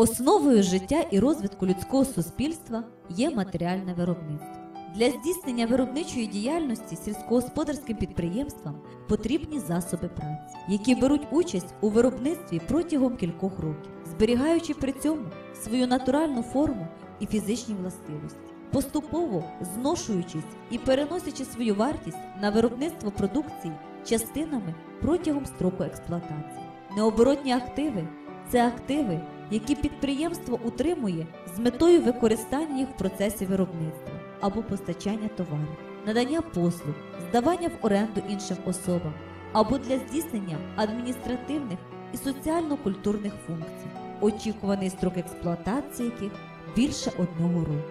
Основою життя і розвитку людського суспільства є матеріальне виробництво. Для здійснення виробничої діяльності сільськогосподарським підприємствам потрібні засоби праці, які беруть участь у виробництві протягом кількох років, зберігаючи при цьому свою натуральну форму і фізичні властивості, поступово зношуючись і переносячи свою вартість на виробництво продукції частинами протягом строку експлуатації. Необоротні активи це активи, які підприємство утримує з метою використання їх в процесі виробництва або постачання товарів, надання послуг, здавання в оренду іншим особам або для здійснення адміністративних і соціально-культурних функцій, очікуваний строк експлуатації яких більше одного року.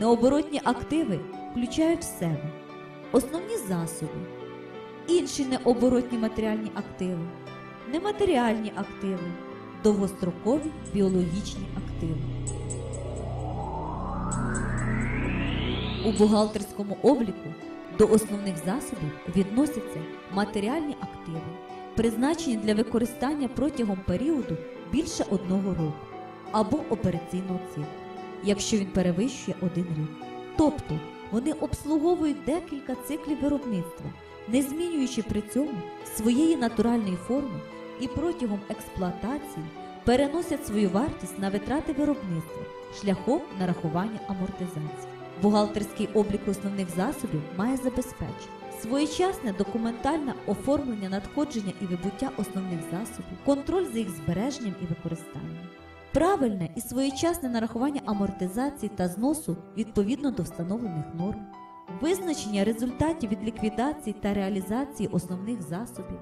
Необоротні активи включають в себе основні засоби, інші необоротні матеріальні активи, нематеріальні активи, довгострокові біологічні активи. У бухгалтерському обліку до основних засобів відносяться матеріальні активи, призначені для використання протягом періоду більше одного року або операційного циклу, якщо він перевищує один рік. Тобто вони обслуговують декілька циклів виробництва, не змінюючи при цьому своєї натуральної форми і протягом експлуатації переносять свою вартість на витрати виробництва шляхом нарахування амортизації. Бухгалтерський облік основних засобів має забезпечити своєчасне документальне оформлення надходження і вибуття основних засобів, контроль за їх збереженням і використанням, правильне і своєчасне нарахування амортизації та зносу відповідно до встановлених норм, визначення результатів від ліквідації та реалізації основних засобів,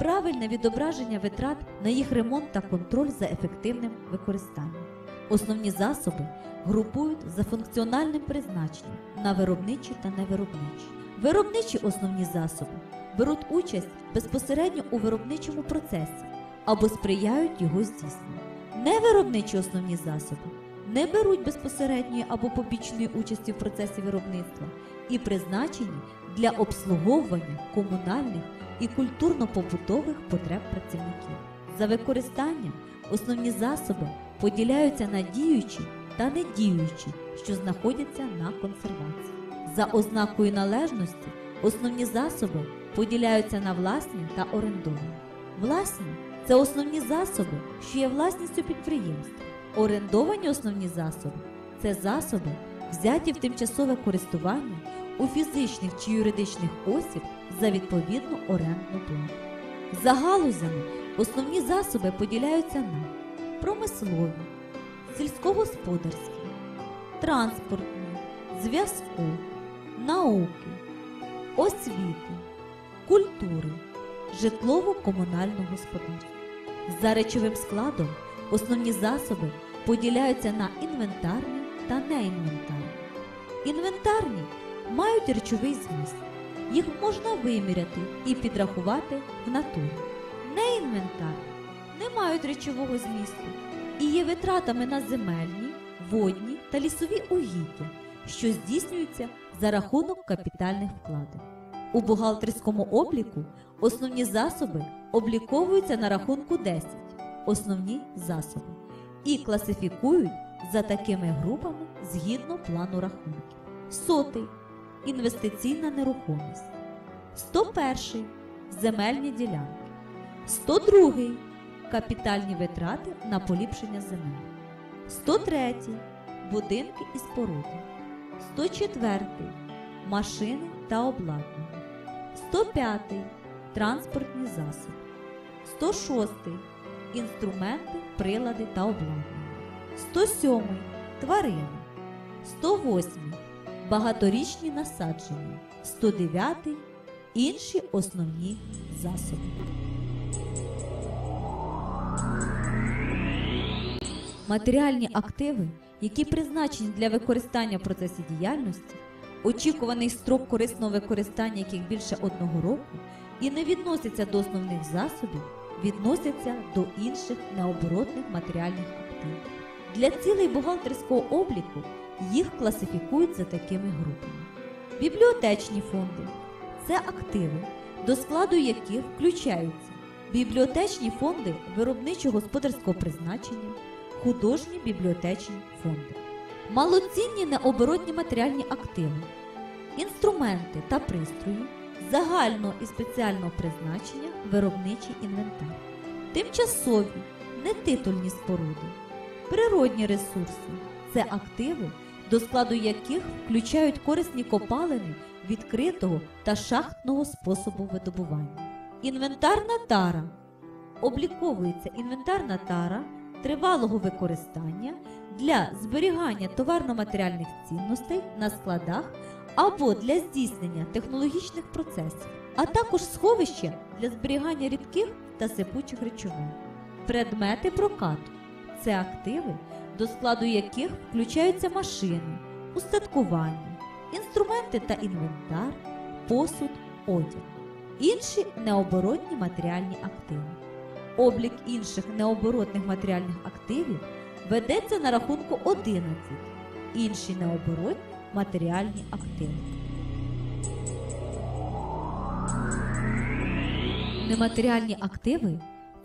правильне відображення витрат на їх ремонт та контроль за ефективним використанням. Основні засоби групують за функціональним призначенням на виробничі та невиробничі. Виробничі основні засоби беруть участь безпосередньо у виробничому процесі або сприяють його здійсненню. Невиробничі основні засоби не беруть безпосередньої або побічної участі в процесі виробництва і призначені для обслуговування комунальних і культурно-побутових потреб працівників. За використанням основні засоби поділяються на діючі та недіючі, що знаходяться на консервації. За ознакою належності основні засоби поділяються на власні та орендовані. Власні це основні засоби, що є власністю підприємства. Орендовані основні засоби це засоби, взяті в тимчасове користування у фізичних чи юридичних осіб за відповідну орендну плату. За галузями основні засоби поділяються на промислові, сільськогосподарські, транспортні, зв'язку, науки, освіти, культури, житлово-комунального господарства. За речовим складом основні засоби поділяються на інвентарні та неінвентарні. Інвентарні мають речовий зміст. Їх можна виміряти і підрахувати в натурі. Неінвентарні не мають речового змісту і є витратами на земельні, водні та лісові угіддя, що здійснюються за рахунок капітальних вкладень. У бухгалтерському обліку основні засоби обліковуються на рахунку 10 основні засоби і класифікують за такими групами згідно плану рахунків. Сотий інвестиційна нерухомість. 101 земельні ділянки. 102 капітальні витрати на поліпшення земель. 103 будинки і споруди. 104 машини та обладнання. 105 транспортні засоби. 106 інструменти, прилади та обладнання. 107 тварини. 108 багаторічні насадження. 109 інші основні засоби. Матеріальні активи, які призначені для використання в процесі діяльності, очікуваний строк корисного використання яких більше одного року і не відносяться до основних засобів, відносяться до інших необоротних матеріальних активів. Для цілей бухгалтерського обліку їх класифікують за такими групами. Бібліотечні фонди це активи, до складу яких включаються бібліотечні фонди виробничо-господарського призначення, художні бібліотечні фонди. Малоцінні необоротні матеріальні активи, інструменти та пристрої загального і спеціального призначення виробничий інвентар, тимчасові нетитульні споруди, природні ресурси це активи, до складу яких включають корисні копалини відкритого та шахтного способу видобування. Інвентарна тара обліковується інвентарна тара тривалого використання для зберігання товарно-матеріальних цінностей на складах або для здійснення технологічних процесів, а також сховище для зберігання рідких та сипучих речовин. Предмети прокату це активи, до складу яких включаються машини, устаткування, інструменти та інвентар, посуд, одяг, інші необоротні матеріальні активи. Облік інших необоротних матеріальних активів ведеться на рахунку 11, інші необоротні матеріальні активи. Нематеріальні активи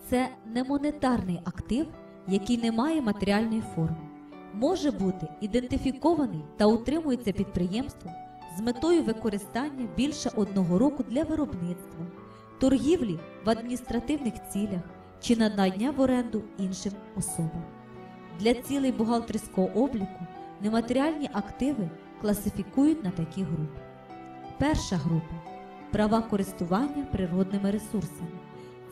це немонетарний актив, який не має матеріальної форми, може бути ідентифікований та утримується підприємством з метою використання більше одного року для виробництва, торгівлі в адміністративних цілях чи надання в оренду іншим особам. Для цілей бухгалтерського обліку нематеріальні активи класифікують на такі групи. Перша група права користування природними ресурсами.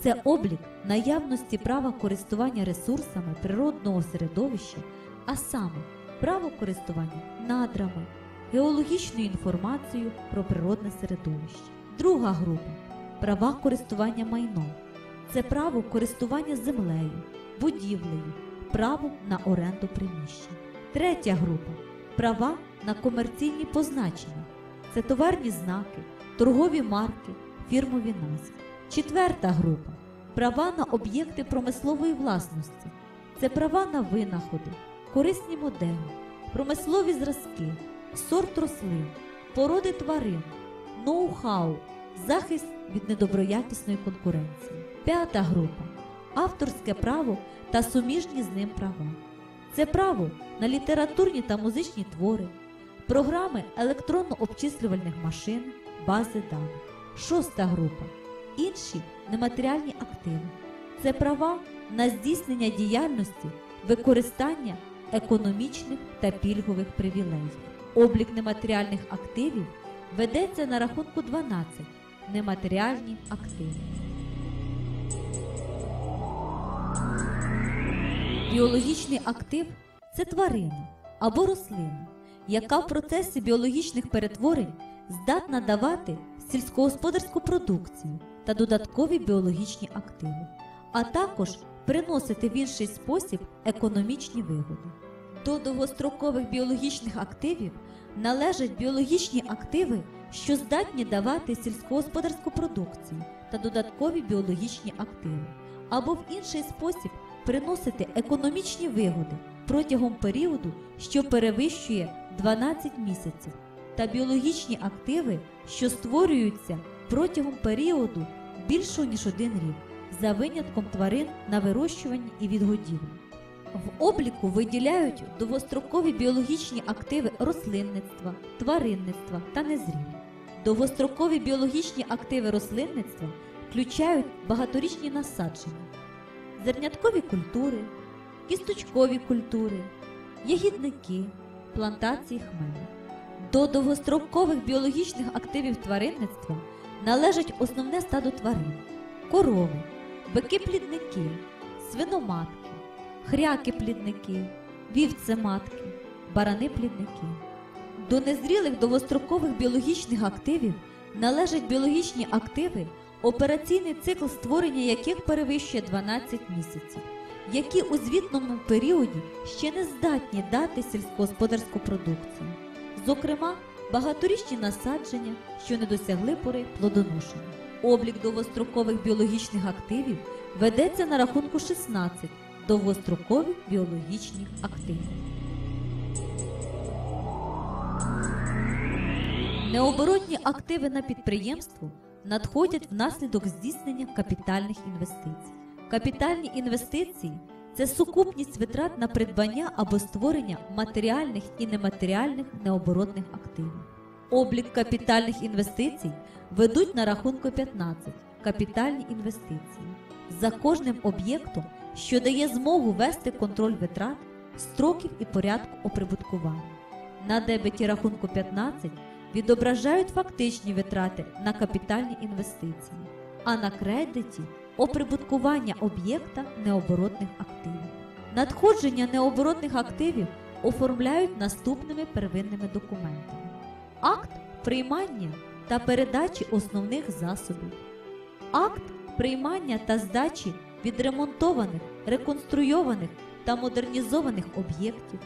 Це облік наявності права користування ресурсами природного середовища, а саме право користування надрами, геологічною інформацією про природне середовище. Друга група права користування майном. Це право користування землею, будівлею, право на оренду приміщень. Третя група права на комерційні позначення. Це товарні знаки, торгові марки, фірмові назви. Четверта група права на об'єкти промислової власності. Це права на винаходи, корисні моделі, промислові зразки, сорт рослин, породи тварин, ноу-хау, захист від недоброякісної конкуренції. П'ята група авторське право та суміжні з ним права. Це право на літературні та музичні твори, програми електронно-обчислювальних машин, бази даних. Шоста група. Інші нематеріальні активи. Це права на здійснення діяльності, використання економічних та пільгових привілеїв. Облік нематеріальних активів ведеться на рахунку 12 нематеріальні активи. Біологічний актив це тварина або рослина, яка в процесі біологічних перетворень здатна давати сільськогосподарську продукцію та додаткові біологічні активи, а також приносити в інший спосіб економічні вигоди. До довгострокових біологічних активів належать біологічні активи, що здатні давати сільськогосподарську продукцію та додаткові біологічні активи, або в інший спосіб приносити економічні вигоди протягом періоду, що перевищує 12 місяців, та біологічні активи, що створюються протягом періоду більшого ніж один рік, за винятком тварин на вирощуванні і відгодівлі. В обліку виділяють довгострокові біологічні активи рослинництва, тваринництва та незрілі. Довгострокові біологічні активи рослинництва включають багаторічні насадження, зерняткові культури, кісточкові культури, ягідники, плантації хмелю. До довгострокових біологічних активів тваринництва належать основне стадо тварин, корови, бики-плідники, свиноматки, хряки-плідники, вівце-матки, барани-плідники. До незрілих довгострокових біологічних активів належать біологічні активи, операційний цикл створення яких перевищує 12 місяців, які у звітному періоді ще не здатні дати сільськогосподарську продукцію. Зокрема, багаторічні насадження, що не досягли пори плодоношення. Облік довгострокових біологічних активів ведеться на рахунку 16 довгострокових біологічних активів. Необоротні активи на підприємство надходять внаслідок здійснення капітальних інвестицій. Капітальні інвестиції це сукупність витрат на придбання або створення матеріальних і нематеріальних необоротних активів. Облік капітальних інвестицій ведуть на рахунку 15 капітальні інвестиції за кожним об'єктом, що дає змогу вести контроль витрат, строків і порядку оприбуткування. На дебеті рахунку 15 відображають фактичні витрати на капітальні інвестиції, а на кредиті оприбуткування об'єкта необоротних активів. Надходження необоротних активів оформляють наступними первинними документами: акт приймання та передачі основних засобів, акт приймання та здачі відремонтованих, реконструйованих та модернізованих об'єктів,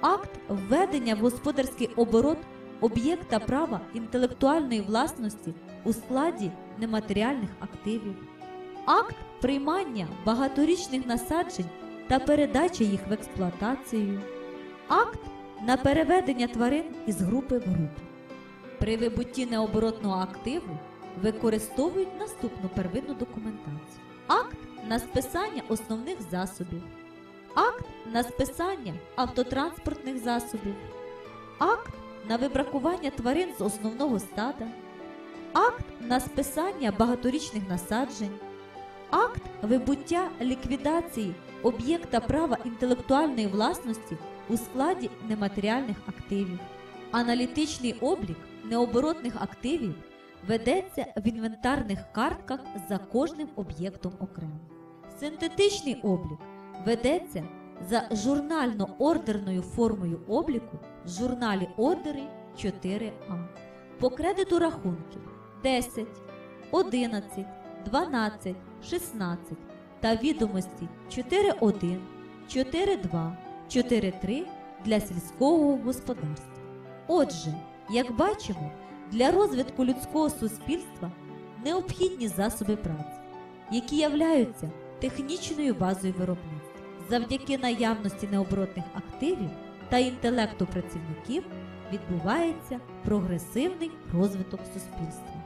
акт введення в господарський оборот об'єкта права інтелектуальної власності у складі нематеріальних активів, акт приймання багаторічних насаджень та передачі їх в експлуатацію, акт на переведення тварин із групи в групу. При вибутті необоротного активу використовують наступну первинну документацію: акт на списання основних засобів, акт на списання автотранспортних засобів, акт на вибракування тварин з основного стада, акт на списання багаторічних насаджень, акт вибуття ліквідації об'єкта права інтелектуальної власності у складі нематеріальних активів. Аналітичний облік необоротних активів ведеться в інвентарних картках за кожним об'єктом окремо. Синтетичний облік ведеться за журнально-ордерною формою обліку в журналі ордери 4А. По кредиту рахунків 10, 11, 12, 16 та відомості 4.1, 4.2, 4.3 для сільського господарства. Отже, як бачимо, для розвитку людського суспільства необхідні засоби праці, які являються технічною базою виробництва. Завдяки наявності необоротних активів та інтелекту працівників відбувається прогресивний розвиток суспільства.